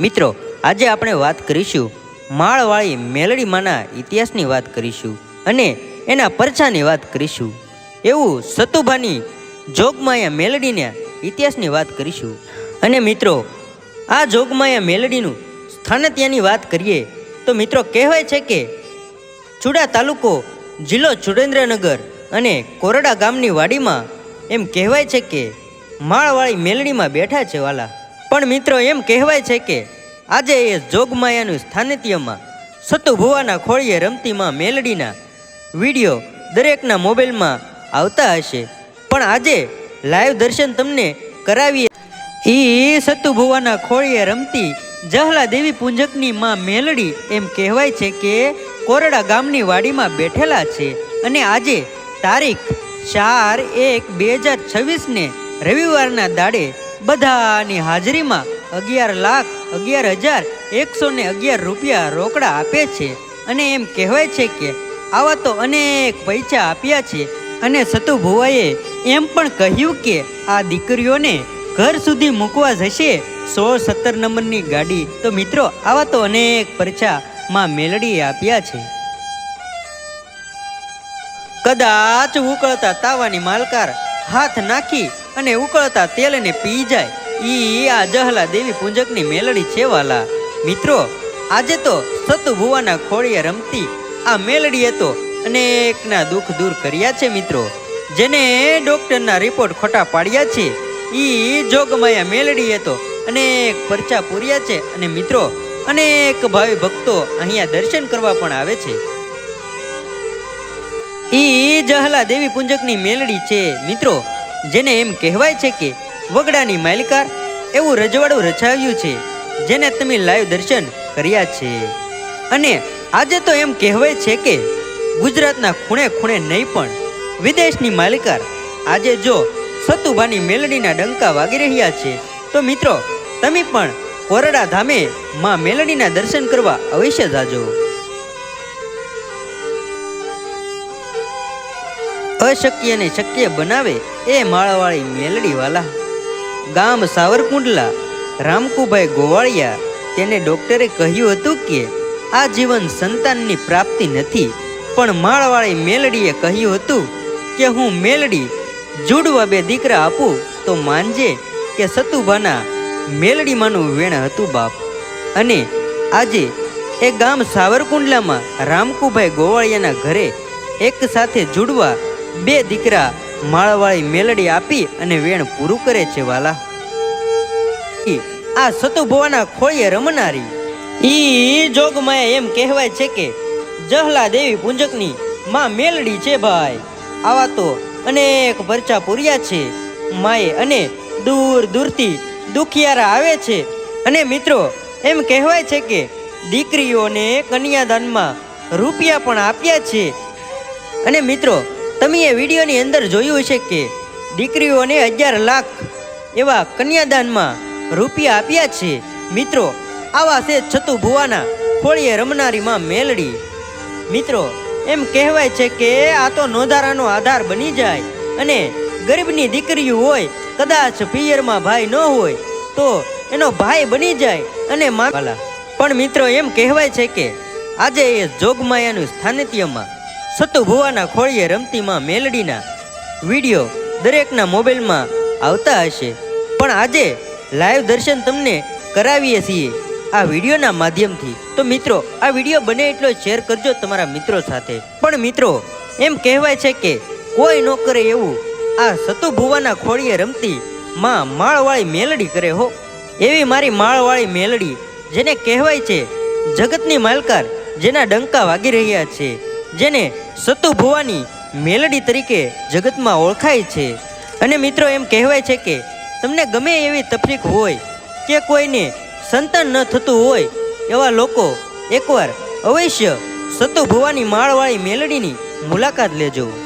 મિત્રો, આજે આપણે વાત કરીશું માળવાળી મેલડીમાંના ઇતિહાસની વાત કરીશું અને એના પરછાની વાત કરીશું. એવું સતુભાની જોગમાયા મેલડીના ઇતિહાસની વાત કરીશું. અને મિત્રો, આ જોગમાયા મેલડીનું સ્થાનત્યાની વાત કરીએ, તો મિત્રો કહેવાય છે કે ચુડા તાલુકો જિલ્લો સુરેન્દ્રનગર અને કોરડા ગામની વાડીમાં એમ કહેવાય છે કે માળવાળી મેલડીમાં બેઠા છે વાલા. પણ મિત્રો એમ કહેવાય છે કે આજે એ જોગમાયાનું સ્થાનિત્યમાં સતુભુવાના ખોળીએ રમતીમાં મેલડીના વીડિયો દરેકના મોબાઈલમાં આવતા હશે. પણ આજે લાઈવ દર્શન તમને કરાવીએ. ઈ સતુભુવાના ખોળીએ રમતી જહલા દેવી પૂંજકની માં મેલડી એમ કહેવાય છે કે કોરડા ગામની વાડીમાં બેઠેલા છે અને આજે તારીખ ચાર એક બે હજાર છવ્વીસને રવિવારના દાડે બધાની હાજરીમાં અગિયાર લાખ, અગિયાર હજાર, એકસો ને અગિયાર રૂપિયા રોકડા આપે છે. અને એમ કહેવાય છે કે આવા તો અનેક પૈસા આપ્યા છે. અને સતુભુવાએ એમ પણ કહ્યું કે આ દીકરીઓને ઘર સુધી મૂકવા જશે. સોળ સત્તર નંબરની ગાડી. તો મિત્રો, આવા તો અનેક પરચા માં આપ્યા છે. કદાચ ઉકળતા તાવાની માલકાર હાથ નાખી અને ઉકળતા તેલને પી જાય. ઈ આ જહલા દેવી પૂંજકની મેલડી છે વાલા. મિત્રો, આજે તો સતુ ભુવાના ખોળીએ રમતી આ મેલડીએ તો અનેકના દુઃખ દૂર કર્યા છે મિત્રો. જેને ડોક્ટરના રિપોર્ટ ખોટા પાડ્યા છે, ઈ જોગમાયા મેલડીએ તો અનેક પરચા પૂર્યા છે અને મિત્રો, અનેક ભાવિ ભક્તો અહીંયા દર્શન કરવા પણ આવે છે. ઈ જહલા દેવી પુંજકની મેલડી છે, મિત્રો. જેને એમ કહેવાય છે કે વગડાની માલિકાર એવું રજવાડું રચાવ્યું છે, જેને તમે લાઈવ દર્શન કર્યા છે. અને આજે તો એમ કહેવાય છે કે ગુજરાતના ખૂણે ખૂણે નહીં પણ વિદેશની માલિકાર આજે જો સતુભાની મેલડીના ડંકા વાગી રહ્યા છે, તો મિત્રો, તમે પણ કોરડા ધામે માં મેલડીના દર્શન કરવા અવશ્ય જાજો. અશક્યને શક્ય બનાવે એ માળાવાળી મેલડીવાલા ગામ સાવરકુંડલા, રામકુભાઈ ગોવાળિયા તેને ડૉક્ટરે કહ્યું હતું કે, આ જીવન સંતાનની પ્રાપ્તિ નથી, પણ માળવાળી મેલડીએ કહ્યું હતું કે, હું મેલડી, જુડવા બે દીકરા આપું, તો માનજે કે સતુભાના મેલડીમાંનું વેણ હતું બાપ. અને આજે એ ગામ સાવરકુંડલામાં રામકુભાઈ ગોવાળિયાના ઘરે એક સાથે જુડવા બે દીકરા માળવાળી મેલડી આપી અને વેણ પૂરું કરે છે, વાલા. આ સતુભવાના ખોળીએ રમનારી. ઈ જોગમાયા એમ કહેવાય છે કે જહલા દેવી પૂંજકની માં મેલડી છે ભાઈ. આવા તો અનેક પરચા પૂર્યા છે. માએ અને દૂર દૂરથી દુખિયારા આવે છે. અને મિત્રો, એમ કહેવાય છે કે, દીકરીઓને કન્યાદાનમાં રૂપિયા પણ આપ્યા છે. અને મિત્રો તમે એ વિડીયોની અંદર જોયું હશે કે દીકરીઓને અગિયાર લાખ એવા કન્યાદાનમાં રૂપિયા આપ્યા છે. મિત્રો, આવા છે છતુ ભુવાના ખોળીએ રમનારીમાં મેલડી. મિત્રો, એમ કહેવાય છે કે આ તો નોંધારાનો આધાર બની જાય અને ગરીબની દીકરીઓ હોય, કદાચ પિયરમાં ભાઈ ન હોય, તો એનો ભાઈ બની જાય અને માલા પણ મિત્રો, એમ કહેવાય છે કે આજે એ જોગમાયાનું સ્થાનિત્યમાં સતુ ભુવાના ખોળીએ રમતીમાં મેલડીના વીડિયો દરેકના મોબાઈલમાં આવતા હશે. પણ આજે લાઈવ દર્શન તમને કરાવીએ છીએ આ વિડીયોના માધ્યમથી. તો મિત્રો, આ વીડિયો બને એટલો શેર કરજો તમારા મિત્રો સાથે. પણ મિત્રો, એમ કહેવાય છે કે કોઈ ન કરે એવું. આ સતુ ભુવાના ખોળીએ રમતી માં માળવાળી મેલડી કરે હો. એવી મારી માળવાળી મેલડી, જેને કહેવાય છે જગતની માલકાર, જેના ડંકા વાગી રહ્યા છે. જેને સતુ ભુવાની મેલડી તરીકે જગતમાં ઓળખાય છે. અને મિત્રો એમ કહેવાય છે કે તમને ગમે એવી તકલીફ હોય કે કોઈને સંતાન ન થતું હોય, એવા લોકો એકવાર અવશ્ય સતુ ભુવાની માળવાળી મેલડીની મુલાકાત લેજો.